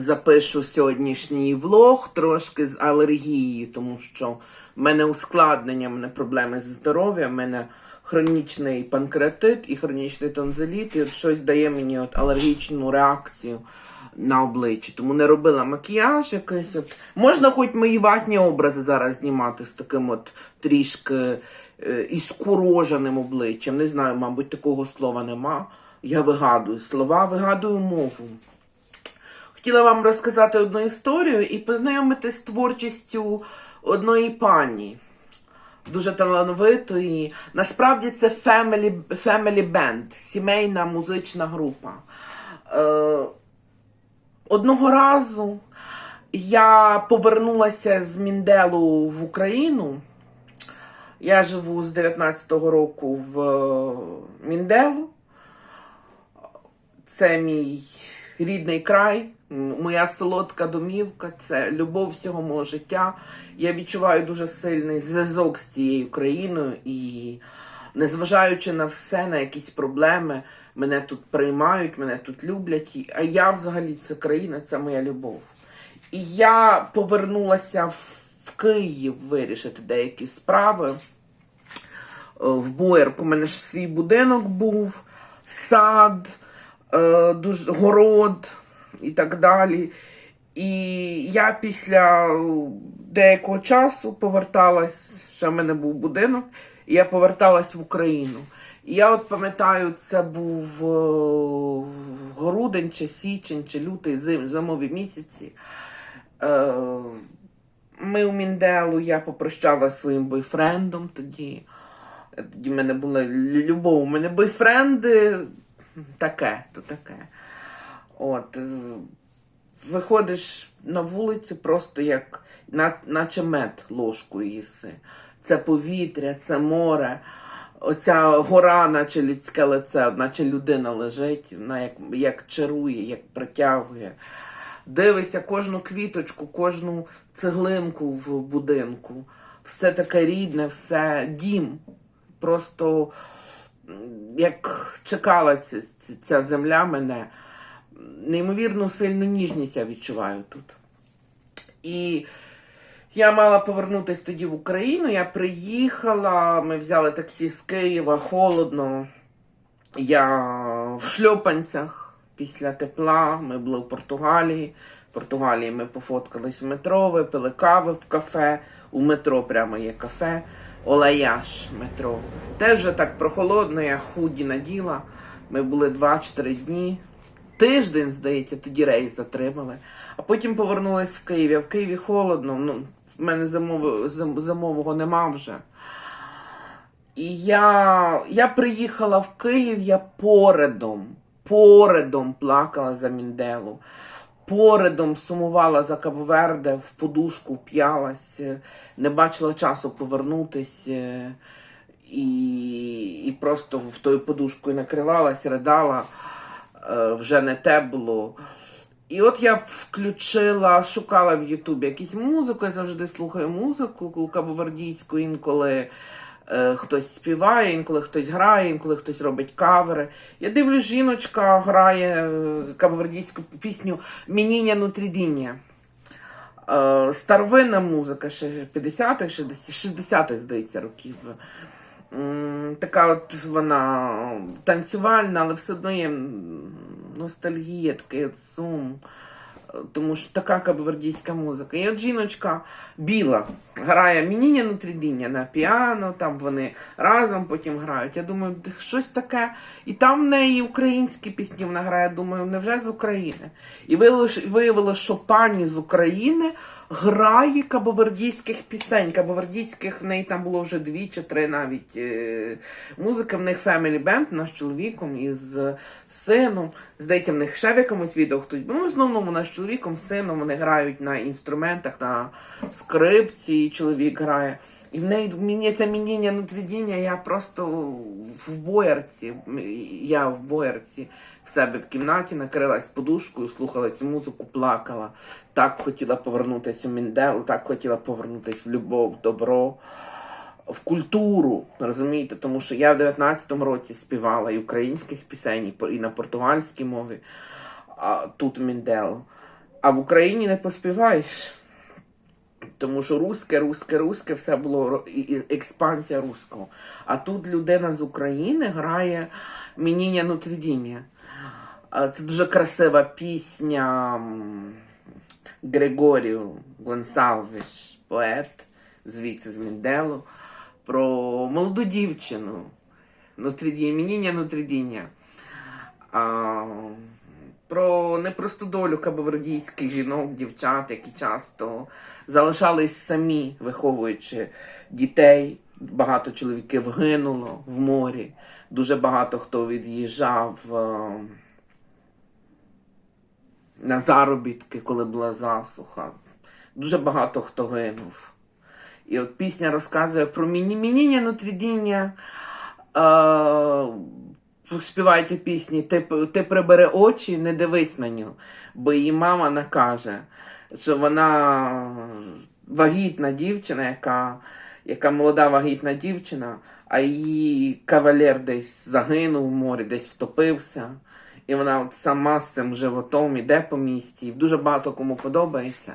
запишу сьогоднішній влог трошки з алергією, тому що в мене ускладнення, в мене проблеми з здоров'ям, в мене хронічний панкреатит і хронічний тонзиліт, і от щось дає мені от алергічну реакцію на обличчі. Тому не робила макіяж якийсь. От. Можна хоч мої ватні образи зараз знімати з таким от трішки е, іскуроженим обличчям. Не знаю, мабуть, такого слова нема. Я вигадую слова, вигадую мову. Хотіла вам розказати одну історію і познайомити з творчістю одної пані. Дуже талановитої. Насправді це family, family band, сімейна музична група. Е, одного разу я повернулася з Мінделу в Україну. Я живу з 19-го року в е, Мінделу. Це мій рідний край, моя солодка домівка, це любов всього мого життя. Я відчуваю дуже сильний зв'язок з цією країною і, незважаючи на все, на якісь проблеми, мене тут приймають, мене тут люблять. А я взагалі це країна, це моя любов. І я повернулася в, Київ вирішити деякі справи. Е, в Боярку. У мене ж свій будинок був, сад, е, город і так далі. І я після деякого часу поверталась, ще в мене був будинок, і я поверталась в Україну. І я от пам'ятаю, це був е, грудень, чи січень, чи лютий, зим, зимові місяці. Е, ми у Мінделу, я попрощалася своїм бойфрендом тоді. Тоді в мене була любов. У мене бойфренди таке, то таке. От. е, Виходиш на вулицю просто як, на- наче мед ложкою їси. Це повітря, це море. Оця гора, наче людське лице, наче людина лежить, вона як, як чарує, як притягує. Дивишся кожну квіточку, кожну цеглинку в будинку. Все таке рідне, все дім. Просто як чекала ця- ця земля мене. Неймовірно сильну ніжність я відчуваю тут. І я мала повернутися тоді в Україну. Я приїхала, ми взяли таксі з Києва, холодно. Я в шльопанцях після тепла. Ми були в Португалії. В Португалії ми пофоткались в метро, випили кави в кафе. У метро прямо є кафе. Олаяш метро. Теж так прохолодно, я худі наділа. Ми були 2-4 дні. Тиждень, здається, тоді рейс затримали. А потім повернулись в Київ. А в Києві холодно. Ну, в мене зимового, зим- зимового нема вже. І я, я приїхала в Київ, я поредом, поредом плакала за Мінделу. Поредом сумувала за Кабоверде, в подушку п'ялась, не бачила часу повернутись. е, І, і просто в тою подушкою накривалась, ридала, вже не те було. І от я включила, шукала в Ютубі якусь музику, я завжди слухаю музику кабовардійську, інколи е, хтось співає, інколи хтось грає, інколи хтось робить кавери. Я дивлюсь, жіночка грає е, кабовардійську пісню Мініння нутрідіння. Е, старовинна музика, ще 50-х, 60-х, здається, років. Така от вона танцювальна, але все одно є ностальгія, такий от сум. Е, Тому що така кабардійська музика. І от жіночка біла грає мініння нутрідіння на піано, там вони разом потім грають. Я думаю, щось таке. І там в неї українські пісні вона грає, думаю, невже з України? І виявилося, виявилося, що пані з України грає кабовердійських пісень. Кабовердійських в неї там було вже дві чи три навіть е, музики. В них Family Band, вона з чоловіком і з сином. Здається, в них ще в якомусь відео хтось. Ну, в основному вона з чоловіком, з сином вони грають на інструментах, на скрипці, і чоловік грає. І в неї це мініння нутрідіння, я просто в боярці, я в боярці в себе в кімнаті накрилась подушкою, слухала цю музику, плакала. Так хотіла повернутися у Міндел, так хотіла повернутися в любов, в добро, в культуру, розумієте? Тому що я в 19-му році співала і українських пісень, і на португальській мові, а тут Міндел. А в Україні не поспіваєш. Тому що руське, руське, руське, все було експансія руського. А тут людина з України грає Мініння Нутридіння. Це дуже красива пісня Григорію Гонсалвіш, поет, звідси з Мінделу, про молоду дівчину. Нутридіння, Мініння Нутридіння. Про непросту долю кабовердійських жінок, дівчат, які часто залишались самі, виховуючи дітей. Багато чоловіків гинуло в морі. Дуже багато хто від'їжджав е, на заробітки, коли була засуха. Дуже багато хто гинув. І от пісня розказує про міні- мініння нутрідіння. Е, співається пісні ти, ти прибери очі, не дивись на нього. Бо її мама накаже, що вона вагітна дівчина, яка, яка молода вагітна дівчина, а її кавалер десь загинув в морі, десь втопився. І вона от сама з цим животом іде по місті. Дуже багато кому подобається.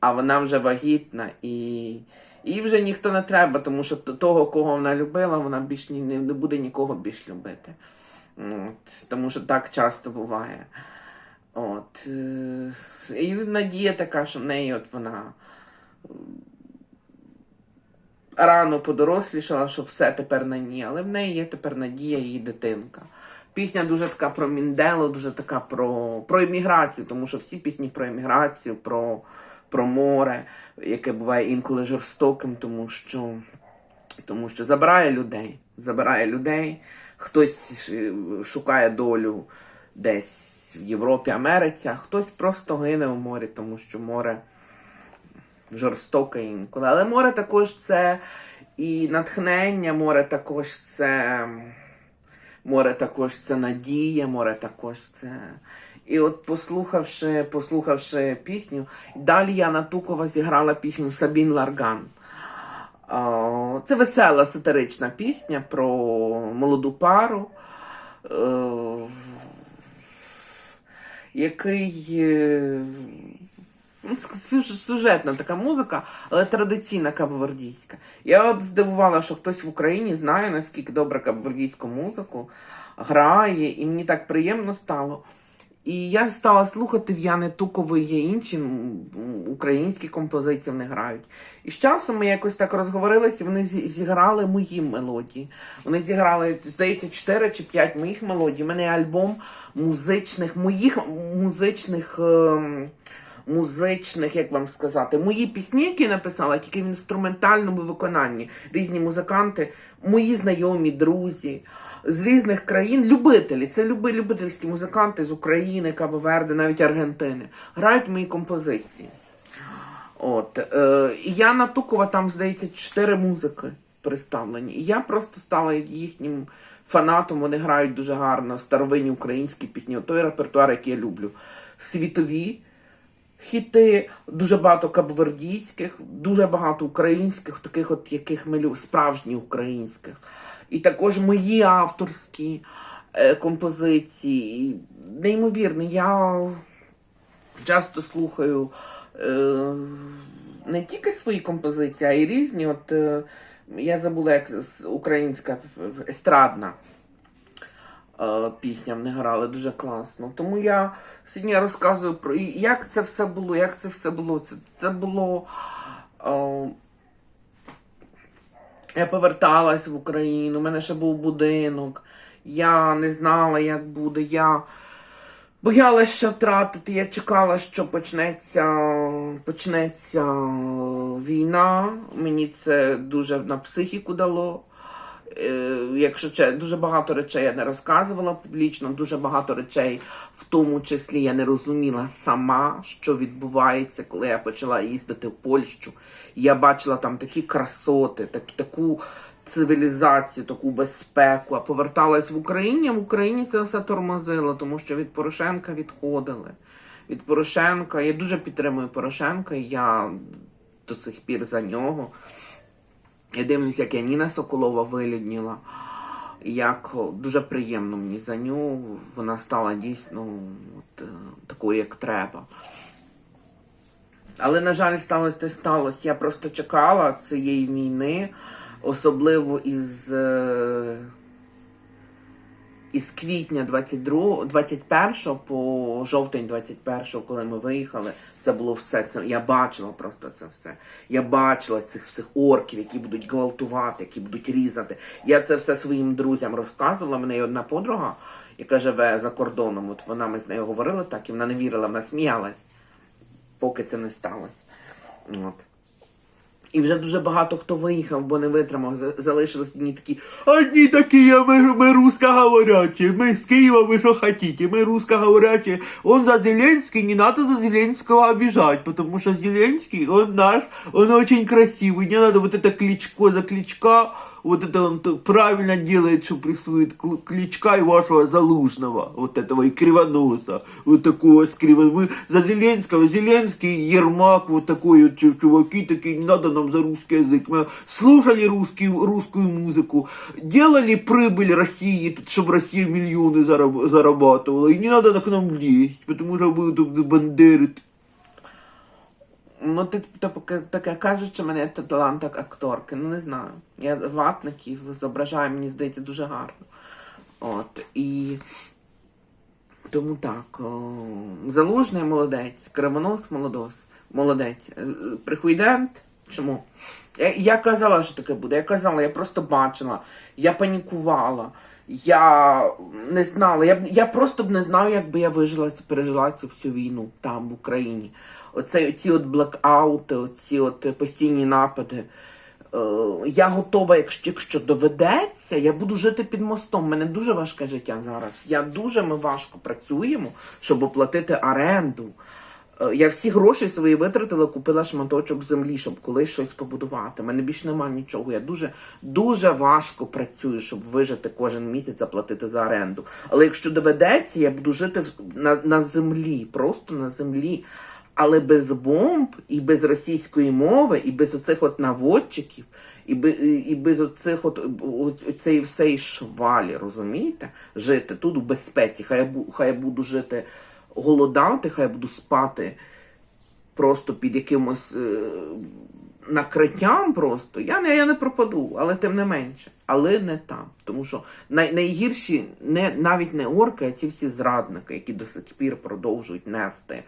А вона вже вагітна і їй вже ніхто не треба, тому що того, кого вона любила, вона більш ні, не, буде нікого більш любити. От, тому що так часто буває. От, е, і надія така, що в неї от вона рано подорослішала, що все тепер на ній, але в неї є тепер надія її дитинка. Пісня дуже така про Міндело, дуже така про, про еміграцію, тому що всі пісні про еміграцію, про, про море, яке буває інколи жорстоким, тому що, тому що забирає людей. Забирає людей, хтось е, шукає долю десь в Європі, Америці, а хтось просто гине в морі, тому що море жорстоке інколи. Але море також це і натхнення, море також це. Море також це надія, море також це. І от послухавши, послухавши пісню, далі Яна Тукова зіграла пісню Сабін Ларган. Це весела сатирична пісня про молоду пару, е, який е, ну, сюж- сюжетна така музика, але традиційна кабовердійська. Я от здивувала, що хтось в Україні знає, наскільки добре кабовердійську музику грає, і мені так приємно стало. І я стала слухати в Яни Тукової є інші українські композиції вони грають. І з часом ми якось так розговорилися, вони зі- зіграли мої мелодії. Вони зіграли, здається, 4 чи 5 моїх мелодій. У мене альбом музичних, моїх музичних. ем, Музичних, як вам сказати, мої пісні, які я написала, тільки в інструментальному виконанні. Різні музиканти, мої знайомі, друзі з різних країн, любителі. Це люби, любительські музиканти з України, Кабо-Верде, навіть Аргентини. Грають мої композиції. От. Е, і Яна Тукова, там, здається, чотири музики представлені. Я просто стала їхнім фанатом. Вони грають дуже гарно старовинні українські пісні. Той репертуар, який я люблю. Світові хіти, дуже багато кабвердійських, дуже багато українських, таких от яких ми любимо, українських. І також мої авторські е, композиції. Неймовірно, я часто слухаю е, не тільки свої композиції, а й різні. От е, я забула, як українська естрадна е, пісня вони грали дуже класно. Тому я сьогодні розказую про як це все було, як це все було. Це, це було. Е, я поверталась в Україну, у мене ще був будинок. Я не знала, як буде. Я боялась ще втратити. Я чекала, що почнеться, почнеться війна. Мені це дуже на психіку дало. Е, Якщо че, дуже багато речей я не розказувала публічно, дуже багато речей, в тому числі я не розуміла сама, що відбувається, коли я почала їздити в Польщу. Я бачила там такі красоти, так, таку цивілізацію, таку безпеку. А поверталась в Україні, в Україні це все тормозило, тому що від Порошенка відходили. Від Порошенка я дуже підтримую Порошенка, я до сих пір за нього. Я дивлюсь, як Яніна Соколова вилюдніла. Як дуже приємно мені за нього. Вона стала дійсно от, е, такою, як треба. Але, на жаль, сталося те сталося. Я просто чекала цієї війни, особливо із, е, із квітня 22, 21 по жовтень 21, коли ми виїхали. Це було все. Це, я бачила просто це все. Я бачила цих всіх орків, які будуть гвалтувати, які будуть різати. Я це все своїм друзям розказувала. Мене є одна подруга, яка живе за кордоном. От вона ми з нею говорили так, і вона не вірила, вона сміялась поки це не сталося. От. І вже дуже багато хто виїхав, бо не витримав. За- Залишились одні такі. Одни такие, мы, мы русскоговорящие, мы с Киева, вы что хотите, мы русскоговорящие. Он за Зеленский, не надо за Зеленского обижать, потому что Зеленский, он наш, он очень красивый, не надо вот это кличко за кличка, вот это он то правильно делает, что присвоит кл- кличка и вашего Залужного, вот этого и Кривоноса, вот такого с криво... Мы за Зеленского, Зеленский, Ермак, вот такой вот чу- чуваки такие, не надо нам за русский язык. Мы слушали русский, русскую музыку, делали прибыль России, тут, чтобы Россия миллионы зараб- зарабатывала, и не надо к нам лезть, потому что вы тут бандеры. Ну, ти таке, таке кажуть, що мене це талант як акторки. Ну не знаю. Я ватників зображаю, мені здається, дуже гарно. От. І тому так. О, Залужний молодець, Кривонос молодос, молодець. Е, Прихуйдент. Чому? Я, я казала, що таке буде. Я казала, я просто бачила, я панікувала. Я не знала, я, я просто б не знаю, як би я вижила, пережила цю всю війну там, в Україні. Оце ці от блекаути, оці от постійні напади. Е, я готова, якщо, якщо доведеться, я буду жити під мостом. У мене дуже важке життя зараз. Я дуже ми важко працюємо, щоб оплатити оренду. Е, Я всі гроші свої витратила, купила шматочок землі, щоб колись щось побудувати. У мене більше немає нічого. Я дуже дуже важко працюю, щоб вижити кожен місяць, заплатити за оренду. Але якщо доведеться, я буду жити на, на землі, просто на землі. Але без бомб і без російської мови, і без оцих от наводчиків, і, би- і без оцих от оцеї всієї швалі, розумієте? Жити тут у безпеці. Хай я, хай я буду жити голодати, хай я буду спати просто під якимось е, накриттям просто. Я не, я не пропаду, але тим не менше. Але не там. Тому що най, найгірші не, навіть не орки, а ці всі зрадники, які до сих пір продовжують нести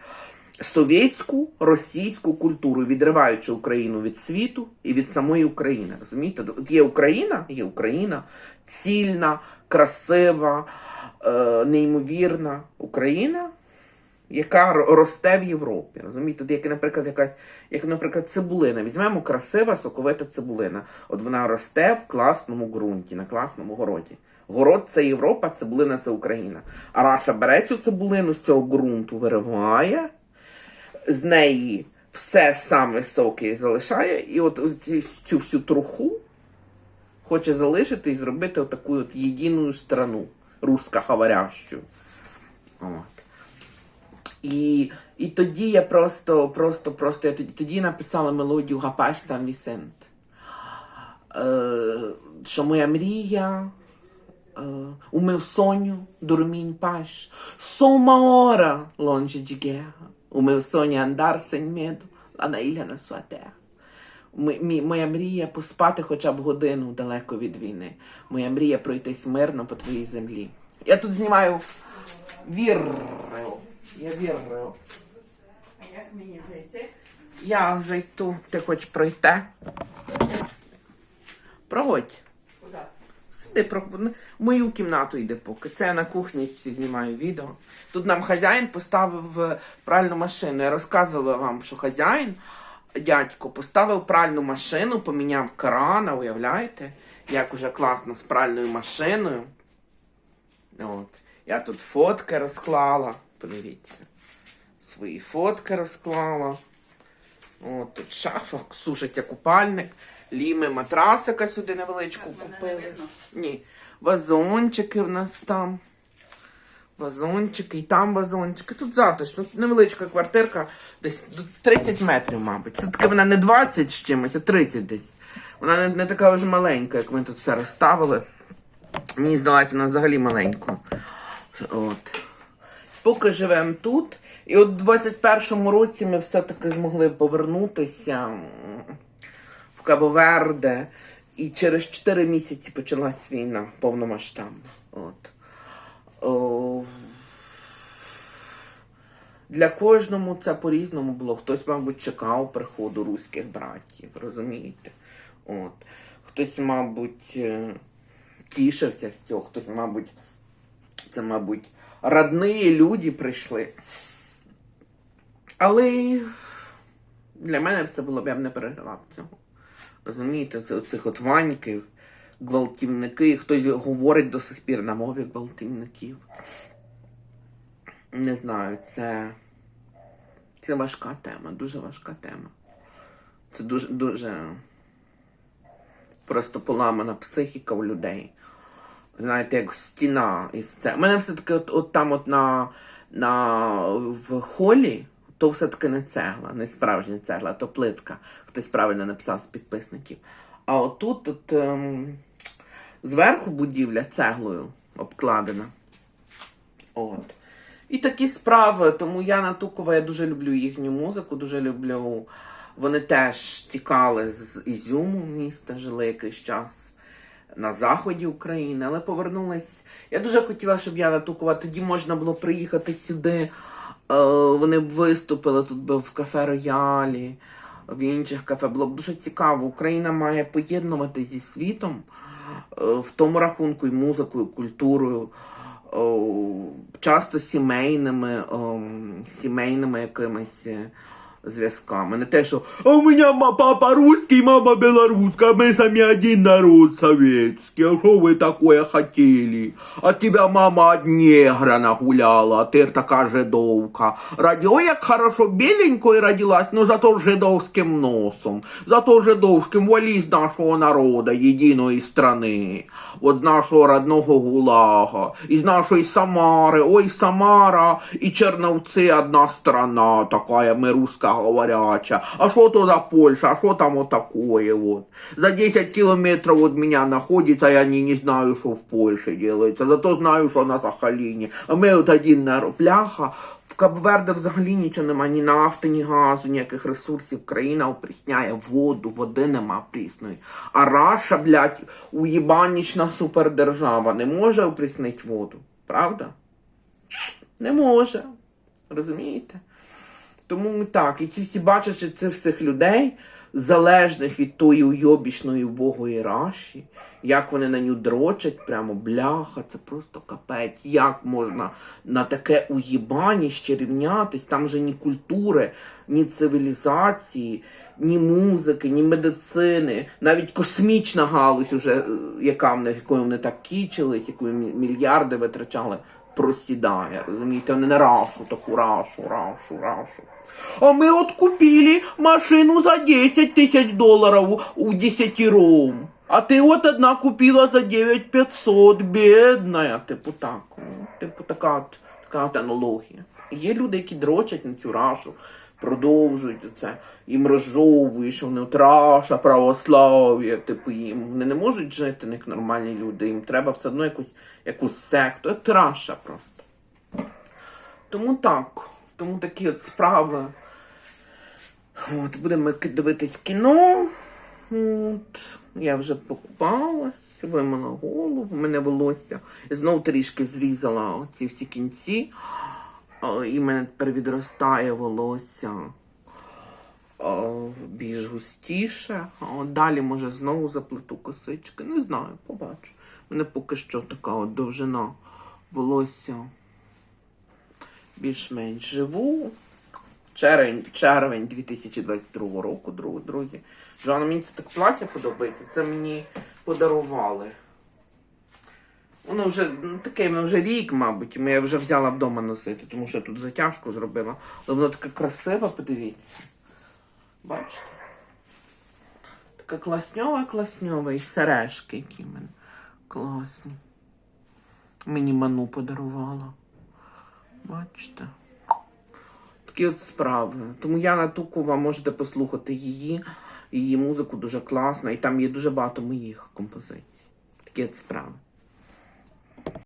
совєтську російську культуру, відриваючи Україну від світу і від самої України. Розумієте? От є Україна, є Україна цільна, красива, е, неймовірна Україна яка росте в Європі. Розумієте, От як, наприклад, якась, як, наприклад, цибулина. Візьмемо красива, соковита цибулина. От вона росте в класному ґрунті, на класному городі. Город це Європа, цибулина це Україна. А Раша бере цю цибулину з цього ґрунту, вириває, з неї все саме соки залишає, і от цю всю труху хоче залишити і зробити отаку от єдину страну, русскоговорящу. От. І, і тоді я просто, просто, просто я тоді, тоді написала мелодію Гапаш Сан Вісент. Е, що моя мрія е, у meu sonho dormir em paz. Medo lá na ilha na sua terra. Моя мрія поспати хоча б годину далеко від війни. Моя мрія пройтись мирно по твоїй землі. Я тут знімаю віррю. Я віррю. А як мені зайти? Я зайду, ти хоч пройти. Проводь. Сиди, в мою кімнату йди поки. Це я на кухні всі знімаю відео. Тут нам хазяїн поставив е, пральну машину. Я розказувала вам, що хазяїн, дядько, поставив пральну машину, поміняв крана, уявляєте? Як уже класно з пральною машиною. От. Я тут фотки розклала. Подивіться. Свої фотки розклала. От тут шафа, сушиться купальник, ліми матрасика сюди невеличку Так, купили. не. Ні. Вазончики в нас там. Вазончики, і там вазончики. Тут затишно. Тут невеличка квартирка, десь 30 метрів, мабуть. Це таке вона не 20 з чимось, а 30 десь. Вона не, не така вже маленька, як ми тут все розставили. Мені здалася, вона взагалі маленька. От. поки живемо тут. І от в 21-му році ми все-таки змогли повернутися в Кабо-Верде. І через 4 місяці почалась війна повномасштабна. От. О, для кожному це по-різному було. Хтось, мабуть, чекав приходу руських братів, розумієте? От. Хтось, мабуть, е, тішився з цього, хтось, мабуть, це, мабуть, родні люди прийшли. Але для мене це було б я б не пережила б цього. Розумієте, це цих от ваньків, гвалтівники, хтось говорить до сих пір на мові гвалтівників. Не знаю, це. Це важка тема, дуже важка тема. Це дуже дуже просто поламана психіка у людей. Знаєте, як стіна із це. У мене все-таки от, от там, от на, на в холі, то все-таки не цегла, не справжня цегла, то плитка. Хтось правильно написав з підписників. А отут от, ем, зверху будівля цеглою обкладена. От. І такі справи. Тому Яна Тукова, я дуже люблю їхню музику, дуже люблю. Вони теж тікали з Ізюму міста, жили якийсь час на заході України, але повернулись. Я дуже хотіла, щоб Яна Тукова тоді можна було приїхати сюди. Е, Вони б виступили тут би в кафе Роялі, в інших кафе. Було б дуже цікаво. Україна має поєднувати зі світом е, в тому рахунку і музикою, і культурою. Часто сімейними, сімейними якимись е, зв'язками. Не те, що А у меня ма- папа русский, мама белорусская, мы сами один народ советский. А что вы такое хотели? А тебя мама от негра нагуляла, а ты така жидовка. Раді, ой, як хорошо беленькою родилась, но зато з жидовським носом. Зато з жидовським валі з нашого народа, єдиної страни. От з нашого родного гулага, із нашої Самари. Ой, Самара і Черновці одна страна такая, ми русскоговоряча. А что то за Польша, а что там такое вот? За 10 километров от меня находится, я не, не знаю, что в Польше делается, зато знаю, что на Сахалине. А ми от один народ. Пляха, в Кабверде взагалі нічого нема, ні нафти, ні газу, ніяких ресурсів. Країна опрісняє воду, води нема прісної. А Раша, блядь, уєбанічна супердержава не може опріснити воду. Правда? Не може. Розумієте? Тому так, і ці всі що це всіх людей, залежних від тої уйобічної убогої раші, як вони на ню дрочать, прямо бляха, це просто капець. Як можна на таке уїбаніще рівнятись? Там же ні культури, ні цивілізації, ні музики, ні медицини, навіть космічна галузь, уже, е, яка в них, якою вони так кічились, якою мільярди витрачали просідає, розумієте, вони не рашу, таку рашу, рашу, рашу. А ми от купили машину за 10 тисяч доларів у 10 ром. А ти от одна купила за 9500, бідна. Типу так. ну, Типу така така аналогія. Є люди, які дрочать на цю рашу, продовжують це, їм розжовують, що вони от раша, православ'я, типу їм. Вони не можуть жити як нормальні люди, їм треба все одно якусь, якусь секту. Це раша просто. Тому так. Тому такі от справи. От, будемо дивитись кіно. От, я вже покупалась, вимила голову, в мене волосся. Я знов трішки зрізала оці всі кінці. О, і мене тепер відростає волосся о, більш густіше. От далі, може, знову заплету косички. Не знаю, побачу. У мене поки що така от довжина волосся більш-менш живу. Червень, червень 2022 року, друзі. Жанна, мені це так плаття подобається. Це мені подарували. Воно вже ну, таке, воно вже рік, мабуть. Я вже взяла вдома носити, тому що я тут затяжку зробила. Але воно таке красиве, подивіться. Бачите? Таке класньове, класньове. І сережки, які в мене класні. Мені ману подарувала. Бачите? Такі от справи. Тому Яна Тукова можете послухати її. Її музику дуже класна, і там є дуже багато моїх композицій. Такі от справи.